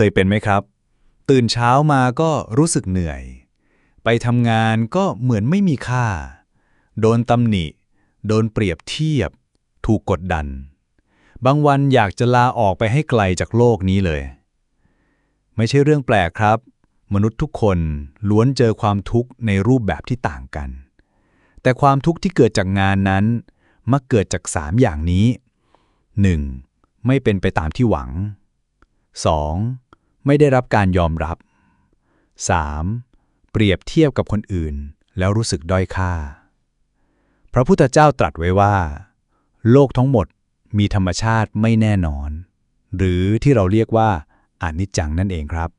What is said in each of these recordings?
เคยเป็นไหมครับ ตื่นเช้ามาก็รู้สึกเหนื่อย ไปทำงานก็เหมือนไม่มีค่า โดนตำหนิ โดนเปรียบเทียบ ถูกกดดัน บางวันอยากจะลาออกไปให้ไกลจากโลกนี้เลย ไม่ใช่เรื่องแปลกครับ มนุษย์ทุกคนล้วนเจอความทุกข์ในรูปแบบที่ต่างกัน แต่ความทุกข์ที่เกิดจากงานนั้น มักเกิดจากสามอย่างนี้ 1. ไม่เป็นไปตามที่หวัง 2. ไม่ได้รับการยอมรับ 3. เปรียบเทียบกับคนอื่น แล้วรู้สึกด้อยค่า พระพุทธเจ้าตรัสไว้ว่า โลกทั้งหมดมีธรรมชาติไม่แน่นอน หรือที่เราเรียกว่าอานิจจังนั่นเองครับ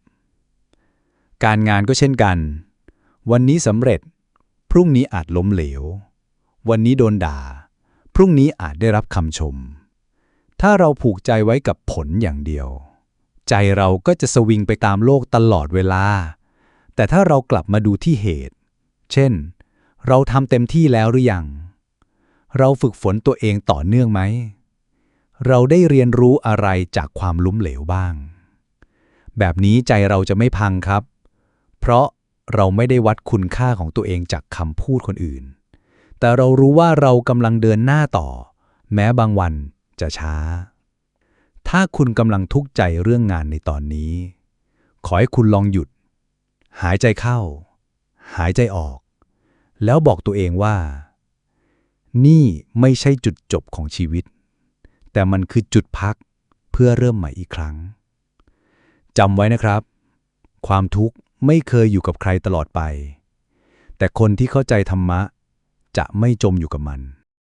การงานก็เช่นกัน วันนี้สำเร็จ พรุ่งนี้อาจล้มเหลว วันนี้โดนด่า พรุ่งนี้อาจได้รับคำชม ถ้าเราผูกใจไว้กับผลอย่างเดียว ใจเราก็จะสวิงไปตามโลกตลอดเวลา แต่ถ้าเรากลับมาดูที่เหตุ เช่น เราทำเต็มที่แล้วหรือยัง เราฝึกฝนตัวเองต่อเนื่องไหม เราได้เรียนรู้อะไรจากความล้มเหลวบ้าง แบบนี้ใจเราจะไม่พังครับ เพราะเราไม่ได้วัดคุณค่าของตัวเองจากคำพูดคนอื่น แต่เรารู้ว่าเรากำลังเดินหน้าต่อ แม้บางวันจะช้า ถ้าคุณกำลังทุกข์ใจเรื่องงานในตอนนี้ ขอให้คุณลองหยุด หายใจเข้า หายใจออก แล้วบอกตัวเองว่า นี่ไม่ใช่จุดจบของชีวิต แต่มันคือจุดพักเพื่อเริ่มใหม่อีกครั้งจำไว้นะครับ ความทุกข์ไม่เคยอยู่กับใครตลอดไป แต่คนที่เข้าใจธรรมะ จะไม่จมอยู่กับมัน